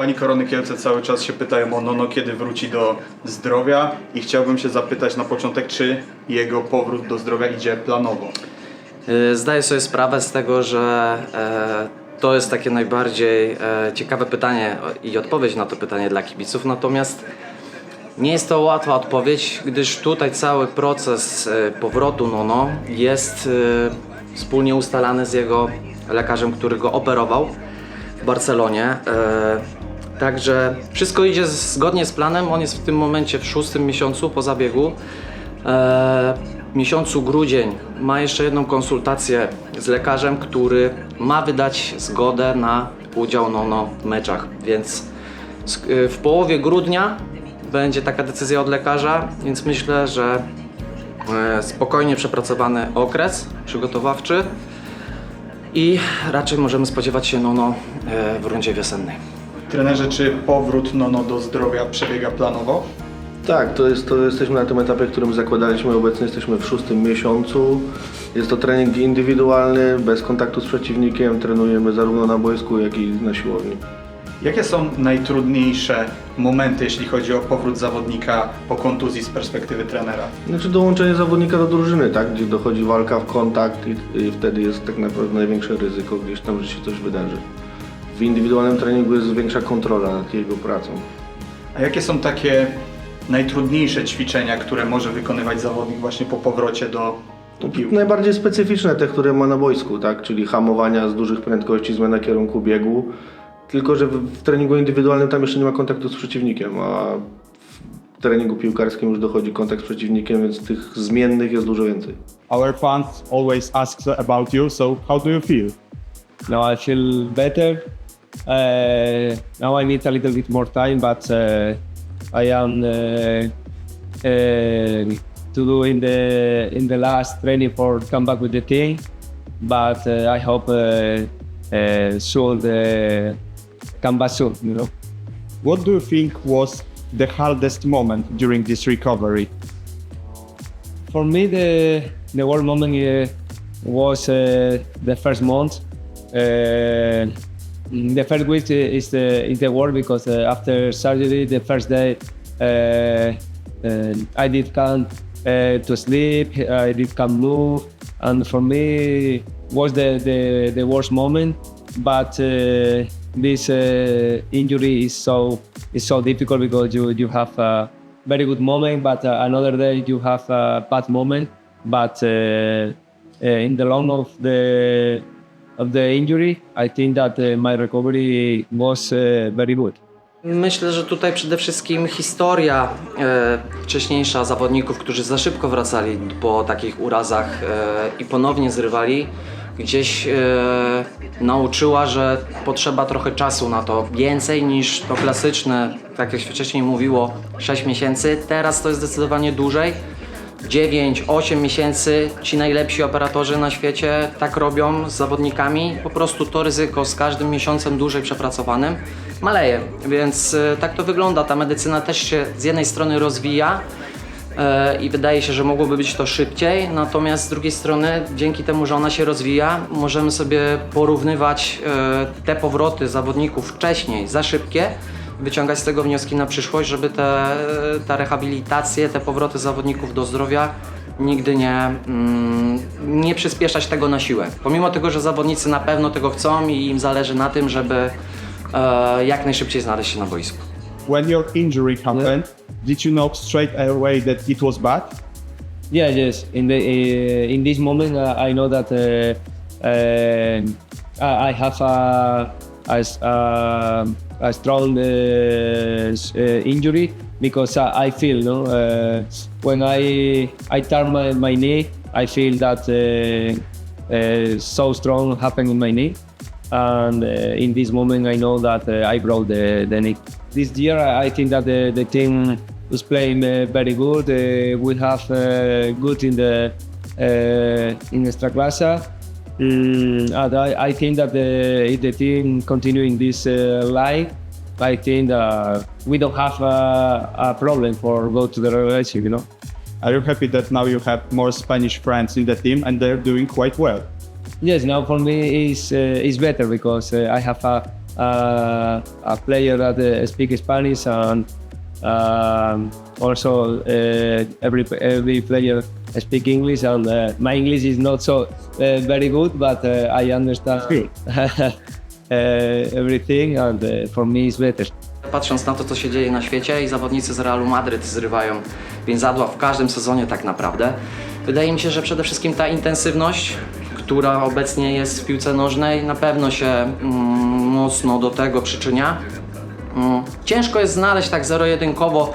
Pani Korony Kielce cały czas się pytają o Nono, kiedy wróci do zdrowia i chciałbym się zapytać na początek, czy jego powrót do zdrowia idzie planowo. Y, Zdaję sobie sprawę z tego, że e, to jest takie najbardziej e, ciekawe pytanie i odpowiedź na to pytanie dla kibiców, natomiast nie jest to łatwa odpowiedź, gdyż tutaj cały proces e, powrotu Nono jest e, wspólnie ustalany z jego lekarzem, który go operował w Barcelonie. Także wszystko idzie zgodnie z planem. On jest w tym momencie w szóstym miesiącu po zabiegu. E, miesiącu grudzień ma jeszcze jedną konsultację z lekarzem, który ma wydać zgodę na udział Nono w meczach. Więc e, w połowie grudnia będzie taka decyzja od lekarza, więc myślę, że e, spokojnie przepracowany okres przygotowawczy i raczej możemy spodziewać się Nono e, w rundzie wiosennej. Trenerze, czy powrót Nono do zdrowia przebiega planowo? Tak, to, jest, to jesteśmy na tym etapie, którym zakładaliśmy. Obecnie jesteśmy w szóstym miesiącu. Jest to trening indywidualny, bez kontaktu z przeciwnikiem. Trenujemy zarówno na boisku, jak i na siłowni. Jakie są najtrudniejsze momenty, jeśli chodzi o powrót zawodnika po kontuzji z perspektywy trenera? Znaczy dołączenie zawodnika do drużyny, tak? gdzie dochodzi walka w kontakt i, i wtedy jest tak naprawdę największe ryzyko gdzieś tam, że się coś wydarzy. W indywidualnym treningu jest większa kontrola nad jego pracą. A jakie są takie najtrudniejsze ćwiczenia, które może wykonywać zawodnik właśnie po powrocie do, do piłki? Najbardziej specyficzne te, które ma na boisku, tak? czyli hamowania z dużych prędkości, zmiana kierunku biegu. Tylko, że w, w treningu indywidualnym tam jeszcze nie ma kontaktu z przeciwnikiem, a w treningu piłkarskim już dochodzi kontakt z przeciwnikiem, więc tych zmiennych jest dużo więcej. Our fans always ask about you, so how do you feel? Now I feel better. Uh, now I need a little bit more time, but uh, I am uh, uh, to do in the in the last training for come back with the team. But uh, I hope soon come back soon. You know. What do you think was the hardest moment during this recovery? For me, the the world moment was the first month. Uh, the first week is the is the world because uh, after surgery, the first day, uh, uh, I did come uh, to sleep. I did come move, and for me was the the, the worst moment. But uh, this uh, injury is so is so difficult because you you have a very good moment, but another day you have a bad moment. But in the long of the of the injury, I think that uh, my recovery was uh, very good. Myślę, że tutaj przede wszystkim historia e, wcześniejsza zawodników, którzy za szybko wracali po takich urazach e, i ponownie zrywali, gdzieś e, nauczyła, że potrzeba trochę czasu na to, więcej niż to klasyczne, tak jak się wcześniej mówiło, 6 miesięcy. Teraz to jest zdecydowanie dłużej. 9-8 miesięcy ci najlepsi operatorzy na świecie tak robią z zawodnikami. Po prostu to ryzyko z każdym miesiącem dłużej przepracowanym maleje. Więc e, tak to wygląda. Ta medycyna też się z jednej strony rozwija e, i wydaje się, że mogłoby być to szybciej, natomiast z drugiej strony dzięki temu, że ona się rozwija, możemy sobie porównywać e, te powroty zawodników wcześniej za szybkie wyciągać z tego wnioski na przyszłość, żeby te, ta rehabilitacje, te powroty zawodników do zdrowia nigdy nie, mm, nie przyspieszać tego na siłę. Pomimo tego, że zawodnicy na pewno tego chcą i im zależy na tym, żeby e, jak najszybciej znaleźć się na boisku. When your injury happened, did you know straight away that it was bad? Yeah, yes. In the uh, in this moment, uh, I know that uh, uh, I I have a a, s- a, a strong uh, uh, injury because I, feel, no, uh, when I I turn my, my knee, I feel that uh, uh, so strong happened in my knee, and uh, in this moment, I know that uh, I broke the, the knee. This year, I think that the, the team was playing uh, very good. Uh, we have uh, good in the uh, in Extraclasa. Mm, I, I think that the, if the team continuing this uh, line, I think that we don't have a, a problem for go to the relegation. You know. Are you happy that now you have more Spanish friends in the team and they're doing quite well? Yes, now for me is uh, is better because uh, I have a, uh, a player that uh, speaks Spanish and um, also uh, every every player speak English and uh, my English is not so uh, very good, but uh, I understand uh, everything and uh, for me it's better. Patrząc na to, co się dzieje na świecie i zawodnicy z Realu Madryt zrywają więzadła w każdym sezonie tak naprawdę, wydaje mi się, że przede wszystkim ta intensywność, która obecnie jest w piłce nożnej, na pewno się mm, mocno do tego przyczynia. Mm, Ciężko jest znaleźć tak zero-jedynkowo,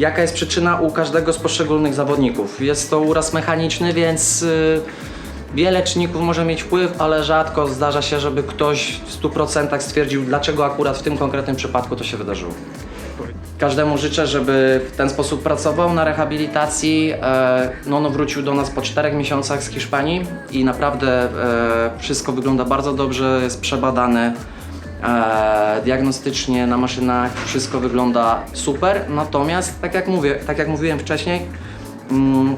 jaka jest przyczyna u każdego z poszczególnych zawodników. Jest to uraz mechaniczny, więc y, wiele czynników może mieć wpływ, ale rzadko zdarza się, żeby ktoś w 100% stwierdził, dlaczego akurat w tym konkretnym przypadku to się wydarzyło. Każdemu życzę, żeby w ten sposób pracował na rehabilitacji. E, Nono wrócił do nas po czterech miesiącach z Hiszpanii i naprawdę e, wszystko wygląda bardzo dobrze, jest przebadany e, diagnostycznie na maszynach, wszystko wygląda super. Natomiast, tak jak mówię, tak jak mówiłem wcześniej, mm,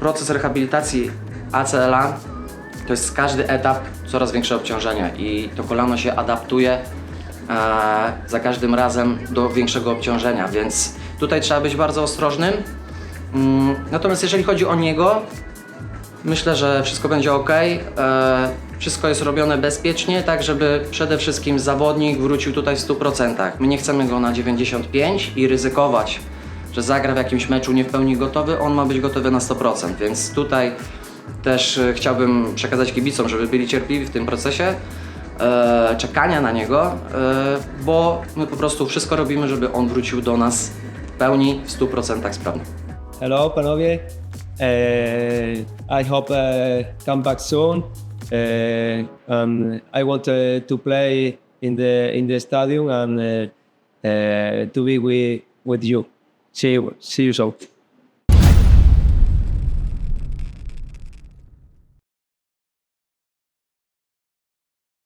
proces rehabilitacji ACLA to jest każdy etap coraz większe obciążenie i to kolano się adaptuje e, za każdym razem do większego obciążenia, więc tutaj trzeba być bardzo ostrożnym. Mm, Natomiast jeżeli chodzi o niego, myślę, że wszystko będzie ok. E, wszystko jest robione bezpiecznie, tak żeby przede wszystkim zawodnik wrócił tutaj w 100%. My nie chcemy go na 95 i ryzykować, że zagra w jakimś meczu nie w pełni gotowy, on ma być gotowy na 100%, więc tutaj też e, chciałbym przekazać kibicom, żeby byli cierpliwi w tym procesie e, czekania na niego, e, bo my po prostu wszystko robimy, żeby on wrócił do nas w pełni, w 100% sprawny. Hello, panowie. Uh, I hope uh, come back soon. Uh, um, I want to play in the in the stadium and to be with with you. See you, see you soon.